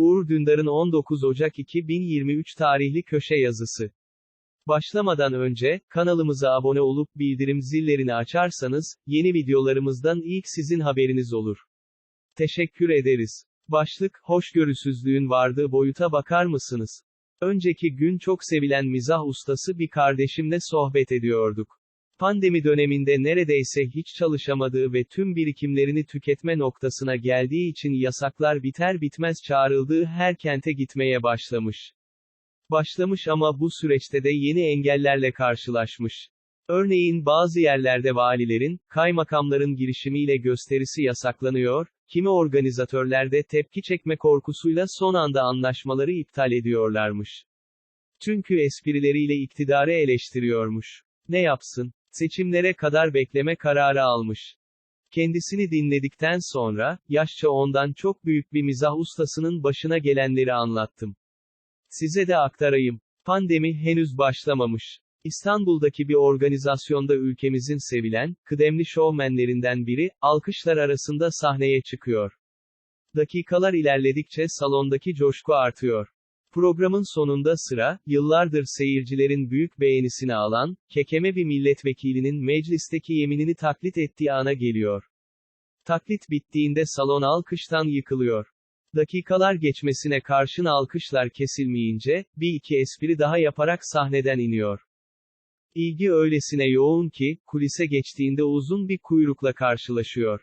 Uğur Dündar'ın 19 Ocak 2023 tarihli köşe yazısı. Başlamadan önce, kanalımıza abone olup bildirim zillerini açarsanız, yeni videolarımızdan ilk sizin haberiniz olur. Teşekkür ederiz. Başlık, hoşgörüsüzlüğün vardığı boyuta bakar mısınız? Önceki gün çok sevilen mizah ustası bir kardeşimle sohbet ediyorduk. Pandemi döneminde neredeyse hiç çalışamadığı ve tüm birikimlerini tüketme noktasına geldiği için yasaklar biter bitmez çağrıldığı her kente gitmeye başlamış. Başlamış ama bu süreçte de yeni engellerle karşılaşmış. Örneğin bazı yerlerde valilerin, kaymakamların girişimiyle gösterisi yasaklanıyor, kimi organizatörler de tepki çekme korkusuyla son anda anlaşmaları iptal ediyorlarmış. Çünkü esprileriyle iktidarı eleştiriyormuş. Ne yapsın? Seçimlere kadar bekleme kararı almış. Kendisini dinledikten sonra, yaşça ondan çok büyük bir mizah ustasının başına gelenleri anlattım. Size de aktarayım. Pandemi henüz başlamamış. İstanbul'daki bir organizasyonda ülkemizin sevilen, kıdemli şovmenlerinden biri, alkışlar arasında sahneye çıkıyor. Dakikalar ilerledikçe salondaki coşku artıyor. Programın sonunda sıra, yıllardır seyircilerin büyük beğenisini alan, kekeme bir milletvekilinin meclisteki yeminini taklit ettiği ana geliyor. Taklit bittiğinde salon alkıştan yıkılıyor. Dakikalar geçmesine karşın alkışlar kesilmeyince, bir iki espri daha yaparak sahneden iniyor. İlgi öylesine yoğun ki, kulise geçtiğinde uzun bir kuyrukla karşılaşıyor.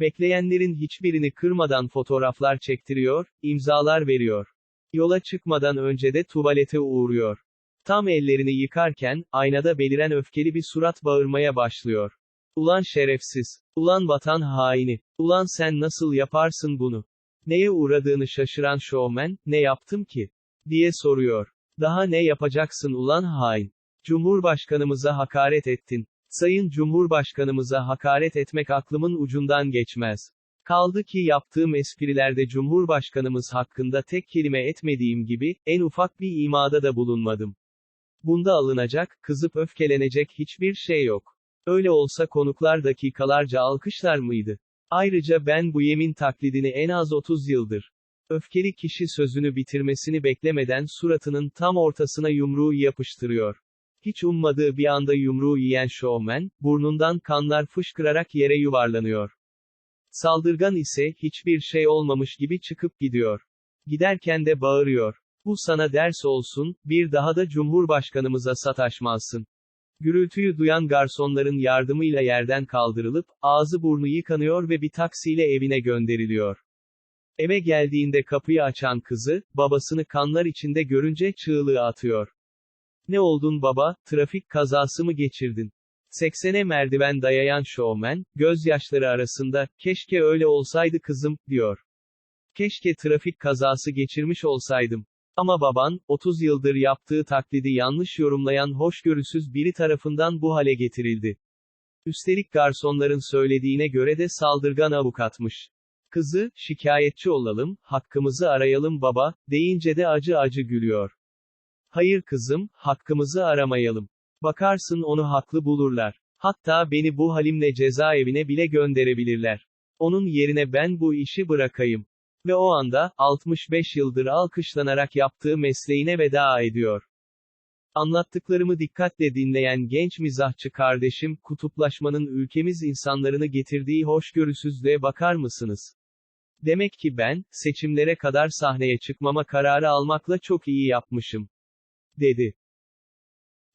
Bekleyenlerin hiçbirini kırmadan fotoğraflar çektiriyor, imzalar veriyor. Yola çıkmadan önce de tuvalete uğruyor. Tam ellerini yıkarken, aynada beliren öfkeli bir surat bağırmaya başlıyor. Ulan şerefsiz. Ulan vatan haini. Ulan sen nasıl yaparsın bunu? Neye uğradığını şaşıran şovmen, ne yaptım ki? diye soruyor. Daha ne yapacaksın ulan hain? Cumhurbaşkanımıza hakaret ettin. Sayın Cumhurbaşkanımıza hakaret etmek aklımın ucundan geçmez. Kaldı ki yaptığım esprilerde Cumhurbaşkanımız hakkında tek kelime etmediğim gibi, en ufak bir imada da bulunmadım. Bunda alınacak, kızıp öfkelenecek hiçbir şey yok. Öyle olsa konuklar dakikalarca alkışlar mıydı? Ayrıca ben bu yemin taklidini en az 30 yıldır. Öfkeli kişi sözünü bitirmesini beklemeden suratının tam ortasına yumruğu yapıştırıyor. Hiç ummadığı bir anda yumruğu yiyen şovmen, burnundan kanlar fışkırarak yere yuvarlanıyor. Saldırgan ise, hiçbir şey olmamış gibi çıkıp gidiyor. Giderken de bağırıyor. Bu sana ders olsun, bir daha da Cumhurbaşkanımıza sataşmazsın. Gürültüyü duyan garsonların yardımıyla yerden kaldırılıp, ağzı burnu yıkanıyor ve bir taksiyle evine gönderiliyor. Eve geldiğinde kapıyı açan kızı, babasını kanlar içinde görünce çığlığı atıyor. Ne oldun baba, trafik kazası mı geçirdin? 80'e merdiven dayayan şovmen, gözyaşları arasında, keşke öyle olsaydı kızım, diyor. Keşke trafik kazası geçirmiş olsaydım. Ama baban, 30 yıldır yaptığı taklidi yanlış yorumlayan hoşgörüsüz biri tarafından bu hale getirildi. Üstelik garsonların söylediğine göre de saldırgan avukatmış. Kızı, şikayetçi olalım, hakkımızı arayalım baba, deyince de acı acı gülüyor. Hayır kızım, hakkımızı aramayalım. Bakarsın onu haklı bulurlar. Hatta beni bu halimle cezaevine bile gönderebilirler. Onun yerine ben bu işi bırakayım. Ve o anda, 65 yıldır alkışlanarak yaptığı mesleğine veda ediyor. Anlattıklarımı dikkatle dinleyen genç mizahçı kardeşim, kutuplaşmanın ülkemiz insanlarını getirdiği hoşgörüsüzlüğe bakar mısınız? Demek ki ben, seçimlere kadar sahneye çıkmama kararı almakla çok iyi yapmışım. Dedi.